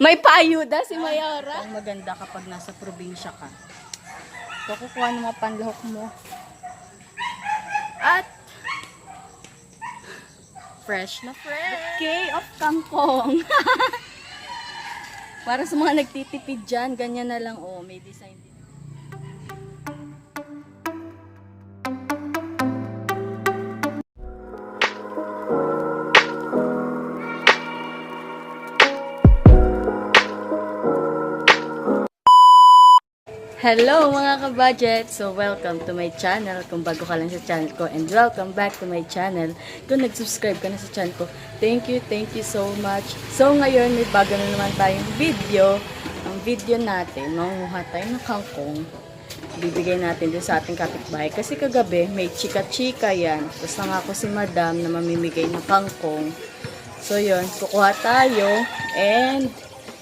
May paayuda si Mayora. Ang maganda kapag nasa probinsya ka. So, kukuha ng mga panlahok mo. At Fresh na fresh. K of kangkong. Para sa mga nagtitipid dyan, ganyan na lang. Oh, may design Hello mga kabudget! So welcome to my channel kung bago ka lang sa channel ko and welcome back to my channel kung nag-subscribe ka na sa channel ko. Thank you, thank you so much. So ngayon may bago na naman tayong video. Ang video natin, manguha tayo ng kangkong. Bibigay natin dun sa ating kapitbahay. Kasi kagabi may chika-chika yan. Tapos nangako si madam na mamimigay ng kangkong. So yun, kukuha tayo and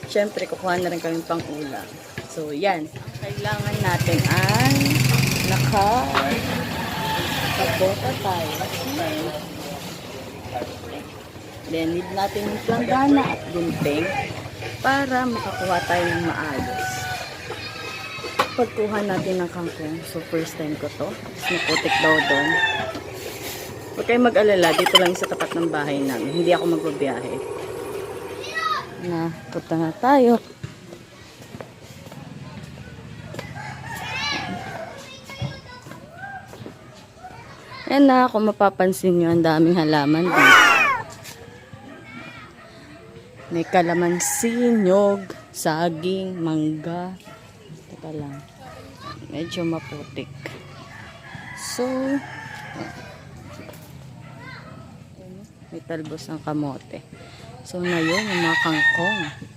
syempre kukuha na rin kami pang ulam. So yan, kailangan natin ay naka nakabota tayo. Then need natin yung planggana at gunting para makakuha tayo ng maayos. Pagkuha natin ng kangkong, so first time ko to, tapos naputik daw doon. Huwag kayong mag-alala, dito lang sa tapat ng bahay namin. Hindi ako magbabiyahe. Na, punta na tayo. Yan na, kung mapapansin nyo, ang daming halaman dito. May kalamansi, nyog, saging, mangga. Teka lang. Medyo maputik. So, may talbos ng kamote. So, na yun, yung mga kangkong.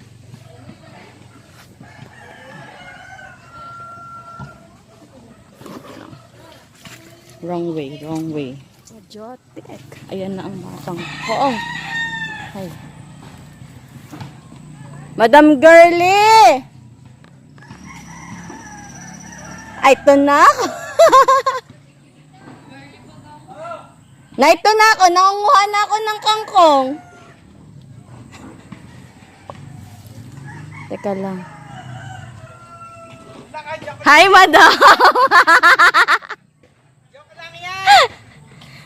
Wrong way, wrong way. Idiotic. Ayan na ang mga kangkong. Ay. Madam Girly! Ay, ito na ako. na ito na ako. Nakunguha na ako ng kangkong. Teka lang. Hi, madam!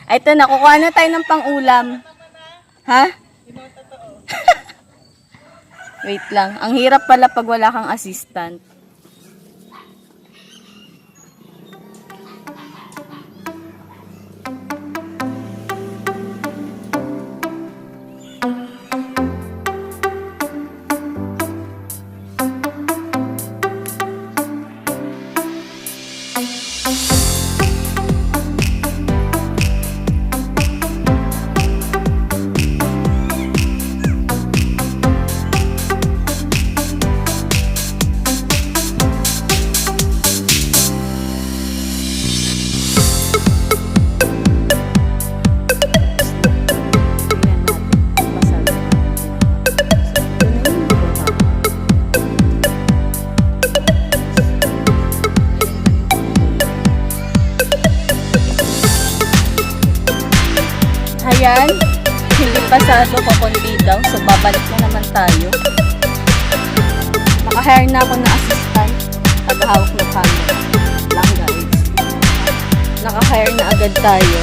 Ito na. Kukuha na tayo ng pang-ulam. Ha? Wait lang. Ang hirap pala pag wala kang assistant. Tingnan Ayan, hindi pasado ko kundi daw. So, babalik na naman tayo. Naka-hire na ako ng assistant. Paghahawak ng camera. Lang guys. Naka-hire na agad tayo.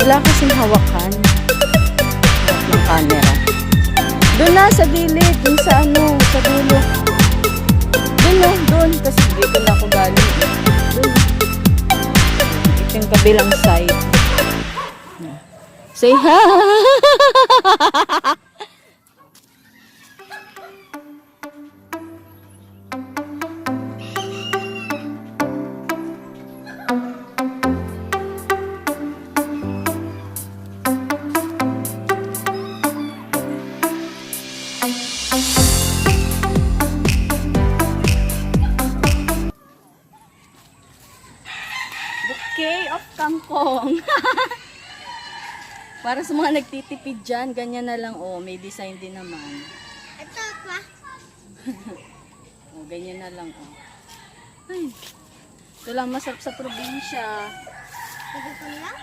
Wala kasing hawakan. Hawak ng camera. Doon na sa gilid, dun sa ano, sa dulo. Doon no, doon. Kasi dito na ako galing. eh. Doon. Ito yung kabilang side. Say hi! Bouquet of kangkong. Para sa mga nagtitipid dyan, ganyan na lang oh. May design din naman. Ito pa. oh, ganyan na lang oh. Ay. Ito lang masarap sa probinsya. Ito lang?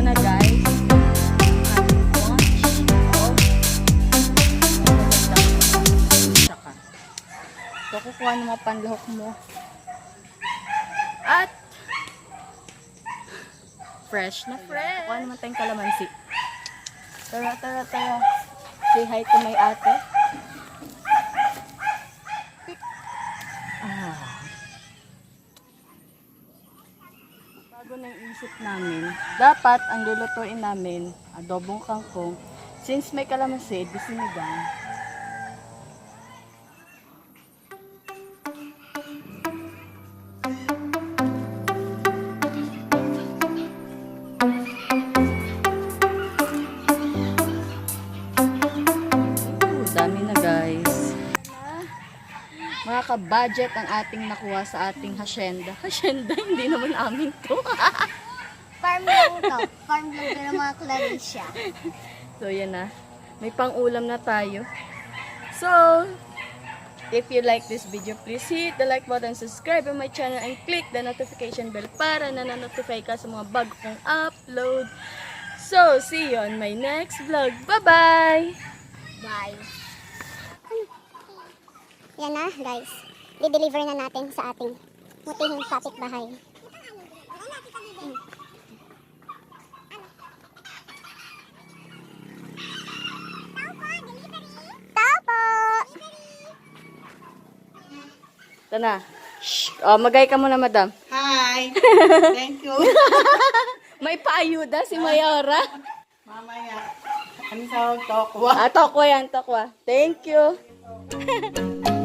Na guys. Ito kukuha ng mga panlahok mo. At fresh na fresh. Kuha naman tayong kalamansi. Tara, tara, tara. Say hi to my ate. Ah. Bago nang isip namin, dapat ang lulutuin namin, adobong kangkong. Since may kalamansi, di Mga ka-budget ang ating nakuha sa ating hasyenda. Hasyenda, hindi naman amin to. Farm lang to. Farm lang to ng mga Claricia. so, yan na. May pang-ulam na tayo. So, if you like this video, please hit the like button, subscribe to my channel, and click the notification bell para na-notify ka sa mga bago kong upload. So, see you on my next vlog. Bye-bye! Bye. Yan na, guys. Di-deliver na natin sa ating mutihing kapitbahay. Mm. Tapo! Ito na. Shh. Oh, magay ka muna, madam. Hi! Thank you. May paayuda si Mayora. Mamaya. Ano sa tokwa? Ah, tokwa yan, tokwa. Thank you.